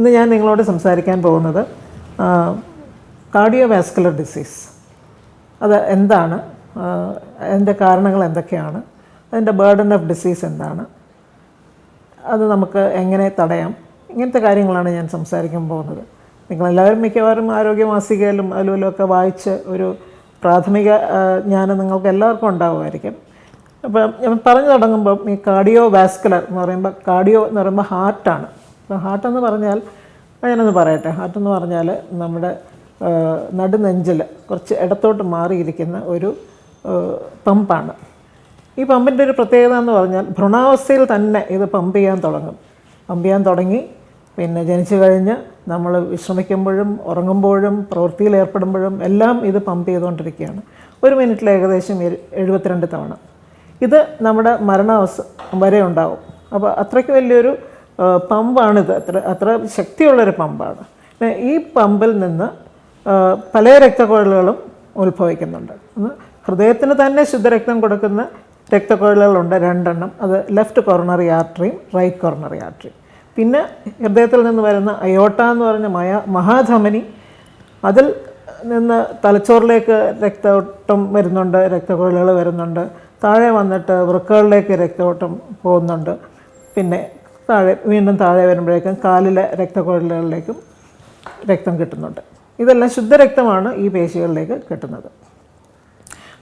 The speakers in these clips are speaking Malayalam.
ഇന്ന് ഞാൻ നിങ്ങളോട് സംസാരിക്കാൻ പോകുന്നത് കാർഡിയോ വാസ്കുലർ ഡിസീസ് അത് എന്താണ്? അതിന്റെ കാരണങ്ങൾ എന്തൊക്കെയാണ്? അതിന്റെ ബേർഡൻ ഓഫ് ഡിസീസ് എന്താണ്? അത് നമുക്ക് എങ്ങനെ തടയാം? ഇങ്ങനത്തെ കാര്യങ്ങളാണ് ഞാൻ സംസാരിക്കാൻ പോകുന്നത്. നിങ്ങളെല്ലാവരും മിക്കവാറും ആരോഗ്യ മാസികയിലും അതിലും ഒക്കെ വായിച്ച് ഒരു പ്രാഥമിക ജ്ഞാനം നിങ്ങൾക്ക് എല്ലാവർക്കും ഉണ്ടാവുമായിരിക്കും. അപ്പം പറഞ്ഞു തുടങ്ങുമ്പം ഈ കാർഡിയോ വാസ്കുലർ എന്ന് പറയുമ്പോൾ കാർഡിയോ എന്ന് പറയുമ്പോൾ ഹാർട്ടാണ് അപ്പോൾ ഹാർട്ട് എന്ന് പറഞ്ഞാൽ ഞാനൊന്ന് പറയട്ടെ. ഹാർട്ട് എന്ന് പറഞ്ഞാൽ നമ്മുടെ നടുനെഞ്ചിൽ കുറച്ച് ഇടത്തോട്ട് മാറിയിരിക്കുന്ന ഒരു പമ്പാണ്. ഈ പമ്പിന്റെ ഒരു പ്രത്യേകത എന്ന് പറഞ്ഞാൽ ഭ്രൂണാവസ്ഥയിൽ തന്നെ ഇത് പമ്പ് ചെയ്യാൻ തുടങ്ങും. പമ്പ് ചെയ്യാൻ തുടങ്ങി പിന്നെ ജനിച്ചു കഴിഞ്ഞ് നമ്മൾ വിശ്രമിക്കുമ്പോഴും ഉറങ്ങുമ്പോഴും പ്രവൃത്തിയിൽ ഏർപ്പെടുമ്പോഴും എല്ലാം ഇത് പമ്പ് ചെയ്തുകൊണ്ടിരിക്കുകയാണ്. ഒരു മിനിറ്റിൽ ഏകദേശം എഴു- എഴുപത്തിരണ്ട് തവണ. ഇത് നമ്മുടെ മരണാവസ്ഥ വരെ ഉണ്ടാവും. അപ്പോൾ അത്രയ്ക്ക് വലിയൊരു പമ്പാണിത് അത്ര അത്ര ശക്തിയുള്ളൊരു പമ്പാണ്. ഈ പമ്പിൽ നിന്ന് പല രക്തക്കുഴലുകളും ഉത്ഭവിക്കുന്നുണ്ട്. ഹൃദയത്തിന് തന്നെ ശുദ്ധരക്തം കൊടുക്കുന്ന രക്തക്കുഴലുകളുണ്ട് രണ്ടെണ്ണം. അത് ലെഫ്റ്റ് കോർണറി ആർട്ടറിയും റൈറ്റ് കോർണറി ആർട്ടറിയും. പിന്നെ ഹൃദയത്തിൽ നിന്ന് വരുന്ന അയോട്ട എന്ന് പറഞ്ഞ മയ മഹാധമനി അതിൽ നിന്ന് തലച്ചോറിലേക്ക് രക്തോട്ടം വരുന്നുണ്ട് രക്തക്കുഴലുകൾ വരുന്നുണ്ട്. താഴെ വന്നിട്ട് വൃക്കകളിലേക്ക് രക്തോട്ടം പോകുന്നുണ്ട്. പിന്നെ താഴെ വീണ്ടും താഴെ വരുമ്പോഴേക്കും കാലിലെ രക്തക്കുഴലുകളിലേക്കും രക്തം കിട്ടുന്നുണ്ട്. ഇതെല്ലാം ശുദ്ധരക്തമാണ് ഈ പേശികളിലേക്ക് കിട്ടുന്നത്.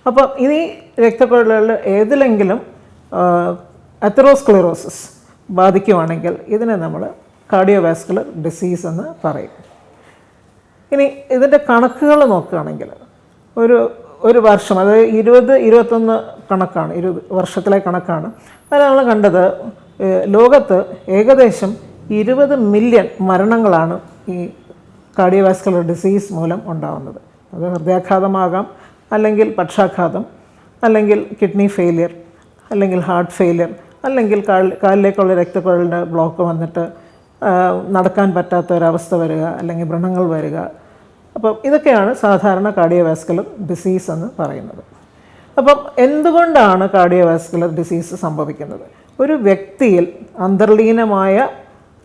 അപ്പം ഇനി രക്തക്കുഴലുകളിൽ ഏതിലെങ്കിലും അത്തറോസ്ക്ലിറോസിസ് ബാധിക്കുവാണെങ്കിൽ ഇതിനെ നമ്മൾ കാർഡിയോവാസ്കുലർ ഡിസീസ് എന്ന് പറയും. ഇനി ഇതിന്റെ കണക്കുകൾ നോക്കുകയാണെങ്കിൽ ഒരു ഒരു വർഷം അതായത് ഇരുപത് ഇരുപത്തൊന്ന് കണക്കാണ് ഇരുപത് വർഷത്തിലെ കണക്കാണ്. അത് നമ്മൾ കണ്ടത് ലോകത്ത് ഏകദേശം ഇരുപത് മില്യൺ മരണങ്ങളാണ് ഈ കാർഡിയോവാസ്കുലർ ഡിസീസ് മൂലം ഉണ്ടാകുന്നത് അത് ഹൃദയാഘാതമാകാം അല്ലെങ്കിൽ പക്ഷാഘാതം അല്ലെങ്കിൽ കിഡ്നി ഫെയിലിയർ അല്ലെങ്കിൽ ഹാർട്ട് ഫെയിലിയർ അല്ലെങ്കിൽ കാൽ കാലിലേക്കുള്ള രക്തക്കുഴലിന്റെ ബ്ലോക്ക് വന്നിട്ട് നടക്കാൻ പറ്റാത്ത ഒരവസ്ഥ വരിക അല്ലെങ്കിൽ വ്രണങ്ങൾ വരിക. അപ്പം ഇതൊക്കെയാണ് സാധാരണ കാർഡിയോവാസ്കുലർ ഡിസീസ് എന്ന് പറയുന്നത്. അപ്പം എന്തുകൊണ്ടാണ് കാർഡിയോവാസ്കുലർ ഡിസീസ് സംഭവിക്കുന്നത്? ഒരു വ്യക്തിയിൽ അന്തർലീനമായ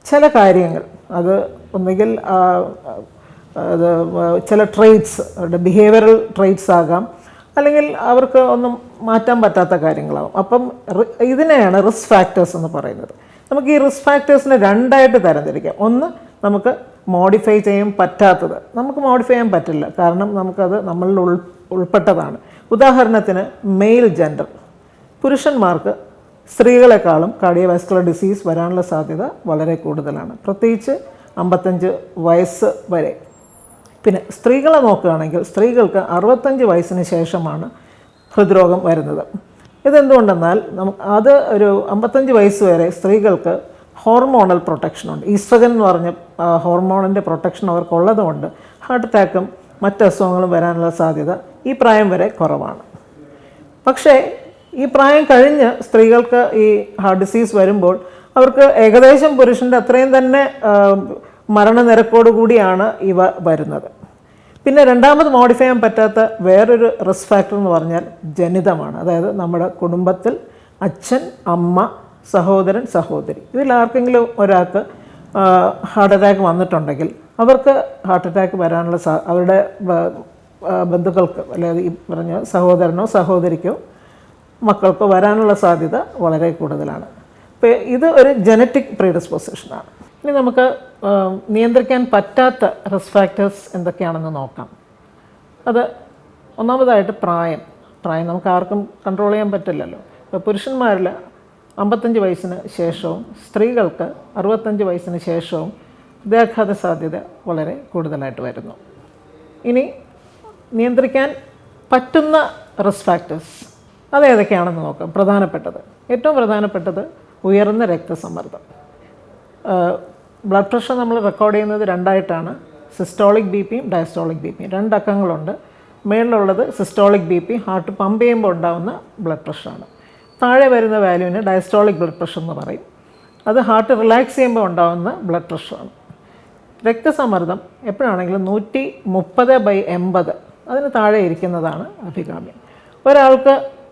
ചില കാര്യങ്ങൾ. അത് ഒന്നുകിൽ അത് ചില ട്രെയ്റ്റ്സ് അവരുടെ ബിഹേവിയറൽ ട്രെയ്റ്റ്സ് ആകാം. അല്ലെങ്കിൽ അവർക്ക് ഒന്നും മാറ്റാൻ പറ്റാത്ത കാര്യങ്ങളാവും. അപ്പം ഇതിനെയാണ് റിസ്ക് ഫാക്ടേഴ്സ് എന്ന് പറയുന്നത്. നമുക്ക് ഈ റിസ്ക് ഫാക്ടേഴ്സിനെ രണ്ടായിട്ട് തരംതിരിക്കാം. ഒന്ന് നമുക്ക് മോഡിഫൈ ചെയ്യാൻ പറ്റാത്തത്. നമുക്ക് മോഡിഫൈ ചെയ്യാൻ പറ്റില്ല. കാരണം നമുക്കത് നമ്മളിൽ ഉൾ ഉൾപ്പെട്ടതാണ്. ഉദാഹരണത്തിന് മെയിൽ ജെൻഡർ പുരുഷന്മാർക്ക് സ്ത്രീകളെക്കാളും കാർഡിയോവാസ്കുലർ ഡിസീസ് വരാനുള്ള സാധ്യത വളരെ കൂടുതലാണ്. പ്രത്യേകിച്ച് അമ്പത്തഞ്ച് വയസ്സ് വരെ. പിന്നെ സ്ത്രീകളെ നോക്കുകയാണെങ്കിൽ സ്ത്രീകൾക്ക് അറുപത്തഞ്ച് വയസ്സിന് ശേഷമാണ് ഹൃദ്രോഗം വരുന്നത്. ഇതെന്തുകൊണ്ടെന്നാൽ നമുക്ക് അത് ഒരു അമ്പത്തഞ്ച് വയസ്സ് വരെ സ്ത്രീകൾക്ക് ഹോർമോണൽ പ്രൊട്ടക്ഷനുണ്ട് ഈസ്ട്രജൻ എന്ന് പറഞ്ഞ ഹോർമോണിന്റെ പ്രൊട്ടക്ഷൻ അവർക്കുള്ളതുകൊണ്ട് ഹാർട്ട് അറ്റാക്കും മറ്റ് അസുഖങ്ങളും വരാനുള്ള സാധ്യത ഈ പ്രായം വരെ കുറവാണ്. പക്ഷേ ഈ പ്രായം കഴിഞ്ഞ് സ്ത്രീകൾക്ക് ഈ ഹാർട്ട് ഡിസീസ് വരുമ്പോൾ അവർക്ക് ഏകദേശം പുരുഷന്റെ അത്രയും തന്നെ മരണനിരക്കോടുകൂടിയാണ് മരണനിരക്കോട് കൂടിയാണ് ഇവ വരുന്നത്. പിന്നെ രണ്ടാമത് മോഡിഫൈ ചെയ്യാൻ പറ്റാത്ത വേറൊരു റിസ്ക് ഫാക്ടർ എന്ന് പറഞ്ഞാൽ ജനിതമാണ്. അതായത് നമ്മുടെ കുടുംബത്തിൽ അച്ഛൻ അമ്മ സഹോദരൻ സഹോദരി ഇതിൽ ആർക്കെങ്കിലും ഒരാൾക്ക് ഹാർട്ട് അറ്റാക്ക് വന്നിട്ടുണ്ടെങ്കിൽ അവർക്ക് ഹാർട്ട് അറ്റാക്ക് വരാനുള്ള അവരുടെ ബന്ധുക്കൾക്ക് അല്ലെങ്കിൽ ഈ പറഞ്ഞ സഹോദരനോ സഹോദരിക്കോ മക്കൾക്ക് വരാനുള്ള സാധ്യത വളരെ കൂടുതലാണ്. ഇപ്പോൾ ഇത് ഒരു ജനറ്റിക് പ്രീഡിസ്പോസിഷനാണ് ഇനി നമുക്ക് നിയന്ത്രിക്കാൻ പറ്റാത്ത റിസ്ക് ഫാക്ടേഴ്സ് എന്തൊക്കെയാണെന്ന് നോക്കാം. അത് ഒന്നാമതായിട്ട് പ്രായം. പ്രായം നമുക്ക് ആർക്കും കൺട്രോൾ ചെയ്യാൻ പറ്റില്ലല്ലോ. ഇപ്പോൾ പുരുഷന്മാരിൽ അമ്പത്തഞ്ച് വയസ്സിന് ശേഷവും സ്ത്രീകൾക്ക് അറുപത്തഞ്ച് വയസ്സിന് ശേഷവും ഹൃദയാഘാത സാധ്യത വളരെ കൂടുതലായിട്ട് വരുന്നു. ഇനി നിയന്ത്രിക്കാൻ പറ്റുന്ന റിസ്ക് ഫാക്ടേഴ്സ് അത് ഏതൊക്കെയാണെന്ന് നോക്കാം. പ്രധാനപ്പെട്ടത്. ഏറ്റവും പ്രധാനപ്പെട്ടത് ഉയർന്ന രക്തസമ്മർദ്ദം. ബ്ലഡ് പ്രഷർ നമ്മൾ റെക്കോർഡ് ചെയ്യുന്നത് രണ്ടായിട്ടാണ്. സിസ്റ്റോളിക് ബി പിയും ഡയസ്റ്റോളിക് ബി പിയും. രണ്ടക്കങ്ങളുണ്ട് മേളിലുള്ളത് systolic B P heart pump ചെയ്യുമ്പോൾ ഉണ്ടാകുന്ന ബ്ലഡ് പ്രഷറാണ്. താഴെ വരുന്ന വാല്യൂവിന് ഡയസ്റ്റോളിക് ബ്ലഡ് പ്രഷർ എന്ന് പറയും. അത് ഹാർട്ട് റിലാക്സ് ചെയ്യുമ്പോൾ ഉണ്ടാകുന്ന ബ്ലഡ് പ്രഷറാണ്. രക്തസമ്മർദ്ദം എപ്പോഴാണെങ്കിലും നൂറ്റി മുപ്പത് ബൈ എൺപത്. അതിന് താഴെ ഇരിക്കുന്നതാണ് അഭികാമ്യം. ഒരാൾക്ക്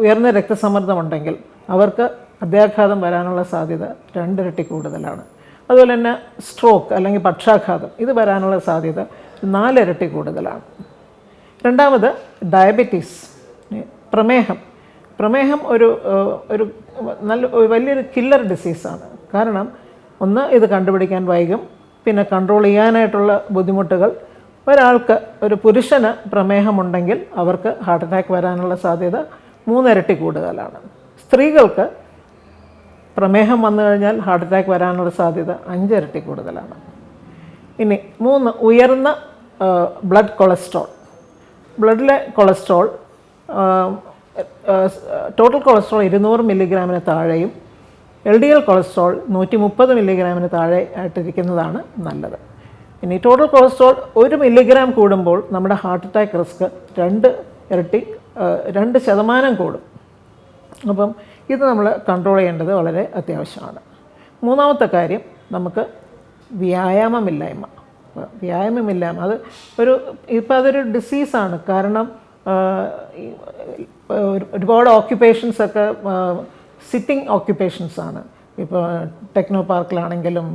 ഉയർന്ന രക്തസമ്മർദ്ദം ഉണ്ടെങ്കിൽ അവർക്ക് ഹൃദയാഘാതം വരാനുള്ള സാധ്യത രണ്ടിരട്ടി കൂടുതലാണ്. അതുപോലെ തന്നെ സ്ട്രോക്ക് അല്ലെങ്കിൽ പക്ഷാഘാതം ഇത് വരാനുള്ള സാധ്യത നാലിരട്ടി കൂടുതലാണ്. രണ്ടാമത് ഡയബറ്റീസ് പ്രമേഹം. പ്രമേഹം ഒരു ഒരു നല്ല വലിയൊരു കില്ലർ ഡിസീസാണ് കാരണം ഒന്ന് ഇത് കണ്ടുപിടിക്കാൻ വൈകും പിന്നെ കൺട്രോൾ ചെയ്യാനായിട്ടുള്ള ബുദ്ധിമുട്ടുകൾ ഒരാൾക്ക് ഒരു പുരുഷന് പ്രമേഹമുണ്ടെങ്കിൽ അവർക്ക് ഹാർട്ട് അറ്റാക്ക് വരാനുള്ള സാധ്യത മൂന്നിരട്ടി കൂടുതലാണ്. സ്ത്രീകൾക്ക് പ്രമേഹം വന്നു കഴിഞ്ഞാൽ ഹാർട്ട് അറ്റാക്ക് വരാനുള്ള സാധ്യത അഞ്ചിരട്ടി കൂടുതലാണ്. ഇനി മൂന്ന് ഉയർന്ന ബ്ലഡ് കൊളസ്ട്രോൾ. ബ്ലഡിലെ കൊളസ്ട്രോൾ ടോട്ടൽ കൊളസ്ട്രോൾ ഇരുന്നൂറ് മില്ലിഗ്രാമിന് താഴെയും എൽ ഡി എൽ കൊളസ്ട്രോൾ നൂറ്റി മുപ്പത് മില്ലിഗ്രാമിന് താഴെ ആയിട്ടിരിക്കുന്നതാണ് നല്ലത്. ഇനി ടോട്ടൽ കൊളസ്ട്രോൾ ഒരു മില്ലിഗ്രാം കൂടുമ്പോൾ നമ്മുടെ ഹാർട്ട് അറ്റാക്ക് റിസ്ക് രണ്ട് ഇരട്ടി രണ്ട് ശതമാനം കൂടും. അപ്പം ഇത് നമ്മൾ കൺട്രോൾ ചെയ്യേണ്ടത് വളരെ അത്യാവശ്യമാണ്. മൂന്നാമത്തെ കാര്യം നമുക്ക് വ്യായാമമില്ലായ്മ. വ്യായാമമില്ലായ്മ. അത് ഒരു ഇപ്പം അതൊരു ഡിസീസാണ് കാരണം ഒരുപാട് ഓക്യുപ്പേഷൻസ് ഒക്കെ സിറ്റിംഗ് ഓക്യുപ്പേഷൻസ് ആണ്. ഇപ്പോൾ ടെക്നോ പാർക്കിലാണെങ്കിലും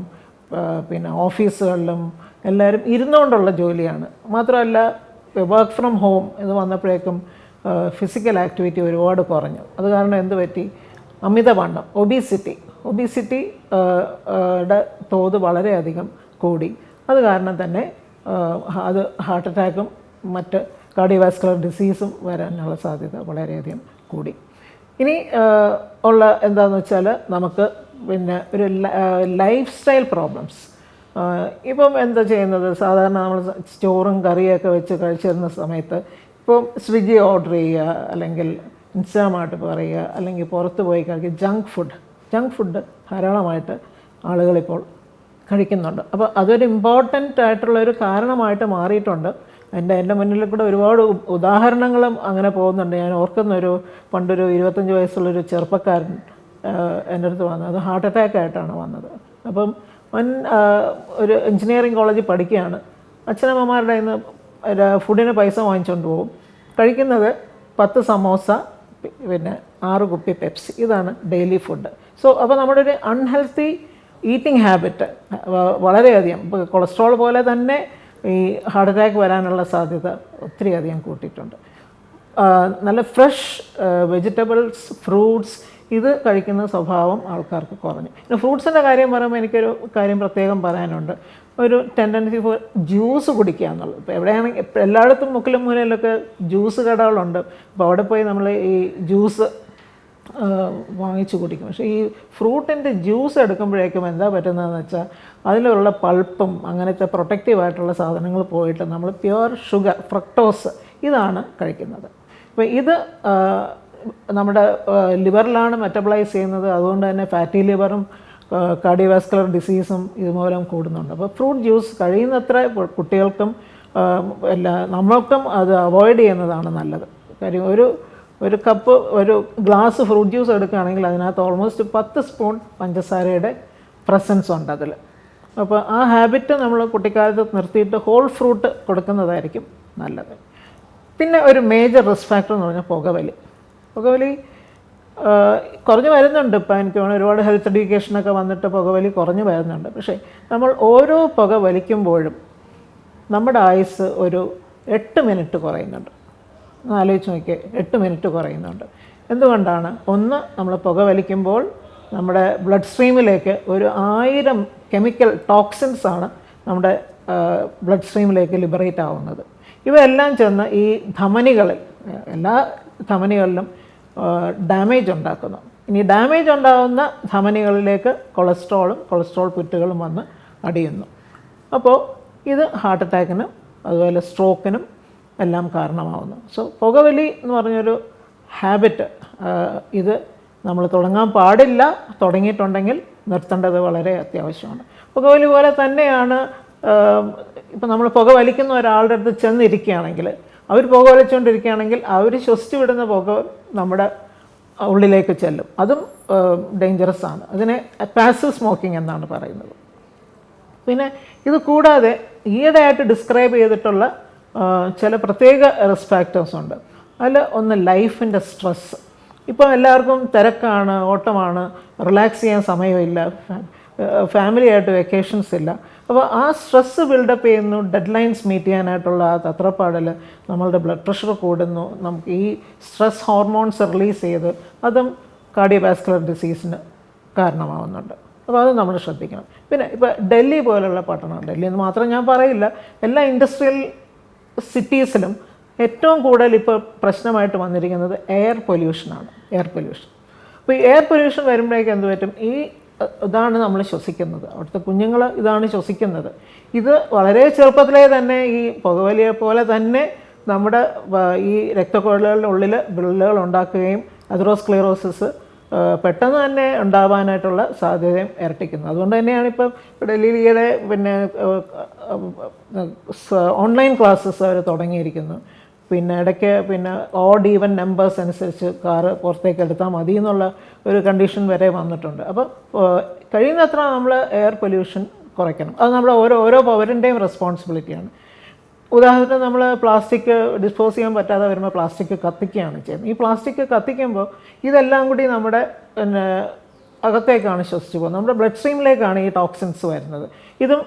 പിന്നെ ഓഫീസുകളിലും എല്ലാവരും ഇരുന്നുകൊണ്ടുള്ള ജോലിയാണ്. മാത്രമല്ല വർക്ക് ഫ്രം ഹോം എന്ന് വന്നപ്പോഴേക്കും ഫിസിക്കൽ ആക്ടിവിറ്റി ഒരുപാട് കുറഞ്ഞു. അത് കാരണം എന്ത് പറ്റി? അമിതവണ്ണം ഒബീസിറ്റി ഒബീസിറ്റി തോത് വളരെയധികം കൂടി. അത് കാരണം തന്നെ അത് ഹാർട്ട് അറ്റാക്കും മറ്റ് കാർഡിയോവാസ്കുലർ ഡിസീസും വരാനുള്ള സാധ്യത വളരെയധികം കൂടി. ഇനി ഉള്ള എന്താണെന്ന് വെച്ചാൽ നമുക്ക് പിന്നെ ഒരു ലൈഫ് സ്റ്റൈൽ പ്രോബ്ലംസ് ഇപ്പം എന്താ ചെയ്യുന്നത്? സാധാരണ നമ്മൾ ചോറും കറിയൊക്കെ വെച്ച് കഴിച്ചിരുന്ന സമയത്ത് ഇപ്പം സ്വിഗ്ഗി ഓർഡർ ചെയ്യുക അല്ലെങ്കിൽ ഇൻസ്റ്റാമാർട്ട് പറയുക അല്ലെങ്കിൽ പുറത്ത് പോയി കഴിക്കുക ജങ്ക് ഫുഡ് ജങ്ക് ഫുഡ് ധാരാളമായിട്ട് ആളുകളിപ്പോൾ കഴിക്കുന്നുണ്ട്. അപ്പോൾ അതൊരു ഇമ്പോർട്ടന്റ് ആയിട്ടുള്ള ഒരു കാരണമായിട്ട് മാറിയിട്ടുണ്ട്. എന്റെ എന്റെ മുന്നിൽ കൂടെ ഒരുപാട് ഉദാഹരണങ്ങളും അങ്ങനെ പോകുന്നുണ്ട്. ഞാൻ ഓർക്കുന്നൊരു പണ്ടൊരു ഇരുപത്തഞ്ച് വയസ്സുള്ളൊരു ചെറുപ്പക്കാരൻ എന്റെ അടുത്ത് വന്നത്. അത് ഹാർട്ട് അറ്റാക്ക് ആയിട്ടാണ് വന്നത്. അപ്പം അവൻ ഒരു എഞ്ചിനീയറിംഗ് കോളേജിൽ പഠിക്കുകയാണ്. അച്ഛനമ്മമാരുടെ ഇന്ന് ഫുഡിന് പൈസ വാങ്ങിച്ചുകൊണ്ട് പോകും. കഴിക്കുന്നത് പത്ത് സമോസ പിന്നെ ആറ് കുപ്പി പെപ്സി. ഇതാണ് ഡെയിലി ഫുഡ്. സോ അപ്പോൾ നമ്മുടെ ഒരു അൺഹെൽത്തി ഈറ്റിംഗ് ഹാബിറ്റ് വളരെയധികം. ഇപ്പോൾ കൊളസ്ട്രോൾ പോലെ തന്നെ ഈ ഹാർട്ട് അറ്റാക്ക് വരാനുള്ള സാധ്യത ഒത്തിരി അധികം കൂട്ടിയിട്ടുണ്ട്. നല്ല ഫ്രഷ് വെജിറ്റബിൾസ് ഫ്രൂട്ട്സ് ഇത് കഴിക്കുന്ന സ്വഭാവം ആൾക്കാർക്ക് കുറഞ്ഞു. പിന്നെ ഫ്രൂട്ട്സിന്റെ കാര്യം പറയുമ്പോൾ എനിക്കൊരു കാര്യം പ്രത്യേകം പറയാനുണ്ട്. ഒരു ടെൻഡൻസി ഫോർ ജ്യൂസ് കുടിക്കുക എന്നുള്ളത്. ഇപ്പോൾ എവിടെയാണെങ്കിൽ എല്ലായിടത്തും മുക്കിലും മൂലയിലൊക്കെ ജ്യൂസ് കടകളുണ്ട്. അപ്പോൾ അവിടെ പോയി നമ്മൾ ഈ ജ്യൂസ് വാങ്ങിച്ചു കുടിക്കും. പക്ഷേ ഈ ഫ്രൂട്ടിന്റെ ജ്യൂസ് എടുക്കുമ്പോഴേക്കും എന്താ പറ്റുന്നതെന്ന് വെച്ചാൽ അതിലുള്ള പൾപ്പും അങ്ങനത്തെ പ്രൊട്ടക്റ്റീവായിട്ടുള്ള സാധനങ്ങൾ പോയിട്ട് നമ്മൾ പ്യുവർ ഷുഗർ ഫ്രക്ടോസ് ഇതാണ് കഴിക്കുന്നത്. അപ്പോൾ ഇത് നമ്മുടെ ലിവറിലാണ് മെറ്റബിളൈസ് ചെയ്യുന്നത്. അതുകൊണ്ട് തന്നെ ഫാറ്റി ലിവറും കാർഡിയോവാസ്കുലർ ഡിസീസും ഇതുമൂലം കൂടുന്നുണ്ട്. അപ്പോൾ ഫ്രൂട്ട് ജ്യൂസ് കഴിയുന്നത്ര കുട്ടികൾക്കും എല്ലാ നമ്മൾക്കും അത് അവോയ്ഡ് ചെയ്യുന്നതാണ് നല്ലത്. കാര്യം ഒരു ഒരു കപ്പ് ഒരു ഗ്ലാസ് ഫ്രൂട്ട് ജ്യൂസ് എടുക്കുകയാണെങ്കിൽ അതിനകത്ത് ഓൾമോസ്റ്റ് പത്ത് സ്പൂൺ പഞ്ചസാരയുടെ പ്രസൻസ് ഉണ്ട് അതിൽ അപ്പോൾ ആ ഹാബിറ്റ് നമ്മൾ കുട്ടിക്കാലത്ത് നിർത്തിയിട്ട് ഹോൾ ഫ്രൂട്ട് കൊടുക്കുന്നതായിരിക്കും നല്ലത്. പിന്നെ ഒരു മേജർ റിസ്ക് ഫാക്ടർ എന്ന് പറഞ്ഞാൽ പുകവലി. പുകവലി കുറഞ്ഞ് വരുന്നുണ്ട് ഇപ്പം എനിക്ക് തോന്നുന്നു. ഒരുപാട് ഹെൽത്ത് എഡ്യൂക്കേഷനൊക്കെ വന്നിട്ട് പുകവലി കുറഞ്ഞു വരുന്നുണ്ട്. പക്ഷേ നമ്മൾ ഓരോ പുക വലിക്കുമ്പോഴും നമ്മുടെ ആയുസ് ഒരു എട്ട് മിനിറ്റ് കുറയുന്നുണ്ട്. ഒന്ന് ആലോചിച്ച് നോക്കിയേ എട്ട് മിനിറ്റ് കുറയുന്നുണ്ട്. എന്തുകൊണ്ടാണ്? ഒന്ന് നമ്മൾ പുക വലിക്കുമ്പോൾ നമ്മുടെ ബ്ലഡ് സ്ട്രീമിലേക്ക് ഒരു ആയിരം കെമിക്കൽ ടോക്സിൻസ് ആണ് നമ്മുടെ ബ്ലഡ് സ്ട്രീമിലേക്ക് ലിബറേറ്റ് ആവുന്നത്. ഇവയെല്ലാം ചെന്ന് ഈ ധമനികളിൽ എല്ലാ ധമനികളിലും ഡാമേജ് ഉണ്ടാക്കുന്നു. ഇനി ഡാമേജ് ഉണ്ടാകുന്ന ധമനികളിലേക്ക് കൊളസ്ട്രോളും കൊളസ്ട്രോൾ പുറ്റുകളും വന്ന് അടിയുന്നു. അപ്പോൾ ഇത് ഹാർട്ട് അറ്റാക്കിനും അതുപോലെ സ്ട്രോക്കിനും എല്ലാം കാരണമാവുന്നു. സോ പുകവലി എന്ന് പറഞ്ഞൊരു ഹാബിറ്റ് ഇത് നമ്മൾ തുടങ്ങാൻ പാടില്ല തുടങ്ങിയിട്ടുണ്ടെങ്കിൽ നിർത്തേണ്ടത് വളരെ അത്യാവശ്യമാണ്. പുകവലി പോലെ തന്നെയാണ് ഇപ്പം നമ്മൾ പുക വലിക്കുന്ന ഒരാളുടെ അടുത്ത് ചെന്നിരിക്കുകയാണെങ്കിൽ അവർ പുക വലിച്ചുകൊണ്ടിരിക്കുകയാണെങ്കിൽ അവർ ശ്വസിച്ചു വിടുന്ന പുക നമ്മുടെ ഉള്ളിലേക്ക് ചെല്ലും. അതും ഡേഞ്ചറസ് ആണ്. അതിനെ പാസീവ് സ്മോക്കിംഗ് എന്നാണ് പറയുന്നത്. പിന്നെ ഇത് കൂടാതെ ഈയിടെയായിട്ട് ഡിസ്ക്രൈബ് ചെയ്തിട്ടുള്ള ചില പ്രത്യേക റിസ്ക് ഫാക്ടേഴ്സ് ഉണ്ട്. അതിൽ ഒന്ന് ലൈഫിന്റെ സ്ട്രെസ്സ് ഇപ്പോൾ എല്ലാവർക്കും തിരക്കാണ് ഓട്ടമാണ് റിലാക്സ് ചെയ്യാൻ സമയമില്ല ഫാമിലിയായിട്ട് വെക്കേഷൻസ് ഇല്ല. അപ്പോൾ ആ സ്ട്രെസ്സ് ബിൽഡപ്പ് ചെയ്യുന്നു ഡെഡ് ലൈൻസ് മീറ്റ് ചെയ്യാനായിട്ടുള്ള ആ തത്രപ്പാടിൽ നമ്മളുടെ ബ്ലഡ് പ്രഷർ കൂടുന്നു. നമുക്ക് ഈ സ്ട്രെസ് ഹോർമോൺസ് റിലീസ് ചെയ്ത് അതും കാർഡിയോവാസ്കുലർ ഡിസീസിന് കാരണമാവുന്നുണ്ട്. അപ്പോൾ അത് നമ്മൾ ശ്രദ്ധിക്കണം. പിന്നെ ഇപ്പോൾ ഡൽഹി പോലുള്ള പട്ടണം ഡൽഹി എന്ന് മാത്രം ഞാൻ പറയില്ല എല്ലാ ഇൻഡസ്ട്രിയൽ സിറ്റീസിലും ഏറ്റവും കൂടുതൽ ഇപ്പോൾ പ്രശ്നമായിട്ട് വന്നിരിക്കുന്നത് എയർ പൊല്യൂഷനാണ് എയർ പൊല്യൂഷൻ അപ്പോൾ ഈ എയർ പൊല്യൂഷൻ വരുമ്പോഴേക്കും എന്ത് പറ്റും? ഈ ഇതാണ് നമ്മൾ ശ്വസിക്കുന്നത്. അവിടുത്തെ കുഞ്ഞുങ്ങൾ ഇതാണ് ശ്വസിക്കുന്നത്. ഇത് വളരെ ചെറുപ്പത്തിലേ തന്നെ ഈ പുകവലിയെ പോലെ തന്നെ നമ്മുടെ ഈ രക്തക്കുഴലുകളുടെ ഉള്ളിൽ വിള്ളലുകൾ ഉണ്ടാക്കുകയും അതിറോസ്ക്ലീറോസിസ് പെട്ടെന്ന് തന്നെ ഉണ്ടാവാനായിട്ടുള്ള സാധ്യതയും ഇരട്ടിക്കുന്നു. അതുകൊണ്ട് തന്നെയാണ് ഇപ്പം ഡൽഹിയിൽ ഈയിടെ പിന്നെ ഓൺലൈൻ ക്ലാസ്സസ് അവർ തുടങ്ങിയിരിക്കുന്നു. പിന്നെ ഇടയ്ക്ക് പിന്നെ ഓഡ് ഈവൻ നമ്പേഴ്സ് അനുസരിച്ച് കാറ് പുറത്തേക്ക് എടുത്താൽ മതി എന്നുള്ള ഒരു കണ്ടീഷൻ വരെ വന്നിട്ടുണ്ട്. അപ്പോൾ കഴിയുന്നത്ര നമ്മൾ എയർ പൊല്യൂഷൻ കുറയ്ക്കണം. അത് നമ്മുടെ ഓരോ ഓരോ പൗരന്റെയും റെസ്പോൺസിബിലിറ്റിയാണ് ഉദാഹരണത്തിന് നമ്മൾ പ്ലാസ്റ്റിക് ഡിസ്പോസ് ചെയ്യാൻ പറ്റാതെ വരുമ്പോൾ പ്ലാസ്റ്റിക് കത്തിക്കുകയാണ് ചെയ്യുന്നത്. ഈ പ്ലാസ്റ്റിക് കത്തിക്കുമ്പോൾ ഇതെല്ലാം കൂടി നമ്മുടെ പിന്നെ അകത്തേക്കാണ് ശ്വസിച്ചു പോകുന്നത്. നമ്മുടെ ബ്ലഡ് സ്ട്രീമിലേക്കാണ് ഈ ടോക്സിൻസ് വരുന്നത്. ഇതും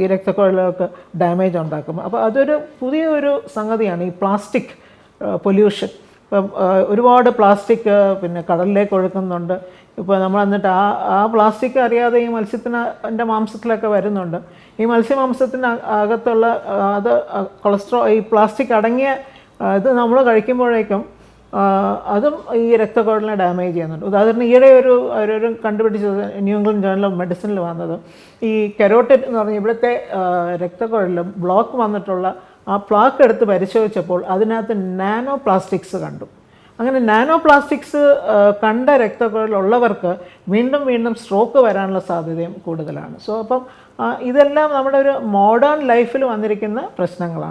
ഈ രക്തക്കുഴലൊക്കെ ഡാമേജ് ഉണ്ടാക്കും. അപ്പോൾ അതൊരു പുതിയൊരു സംഗതിയാണ് ഈ പ്ലാസ്റ്റിക് പൊല്യൂഷൻ ഇപ്പം ഒരുപാട് പ്ലാസ്റ്റിക് പിന്നെ കടലിലേക്ക് ഒഴുക്കുന്നുണ്ട്. ഇപ്പോൾ നമ്മൾ എന്നിട്ട് ആ ആ പ്ലാസ്റ്റിക് അറിയാതെ ഈ മത്സ്യത്തിന് എന്റെ മാംസത്തിലൊക്കെ വരുന്നുണ്ട്. ഈ മത്സ്യമാംസത്തിന് അകത്തുള്ള അത് കൊളസ്ട്രോൾ ഈ പ്ലാസ്റ്റിക് അടങ്ങിയ ഇത് നമ്മൾ കഴിക്കുമ്പോഴേക്കും അതും ഈ രക്തക്കുഴലിനെ ഡാമേജ് ചെയ്യുന്നുണ്ട്. ഉദാഹരണം ഈയിടെ ഒരു അവരൊരു കണ്ടുപിടിച്ചത് ന്യൂ ഇംഗ്ലണ്ട് ജേണൽ ഓഫ് മെഡിസിനിൽ വന്നത് ഈ കെരോട്ടിൻ എന്ന് പറഞ്ഞ ഇവിടുത്തെ ആ, ബ്ലോക്ക് വന്നിട്ടുള്ള ആ പ്ലാക്ക് എടുത്ത് പരിശോധിച്ചപ്പോൾ അതിനകത്ത് നാനോ പ്ലാസ്റ്റിക്സ് കണ്ടു. അങ്ങനെ നാനോ പ്ലാസ്റ്റിക്സ് കണ്ട രക്തക്കുഴലുള്ളവർക്ക് വീണ്ടും വീണ്ടും സ്ട്രോക്ക് വരാനുള്ള സാധ്യതയും കൂടുതലാണ്. സോ അപ്പം ഇതെല്ലാം നമ്മുടെ ഒരു മോഡേൺ ലൈഫിൽ വന്നിരിക്കുന്ന പ്രശ്നങ്ങളാണ്.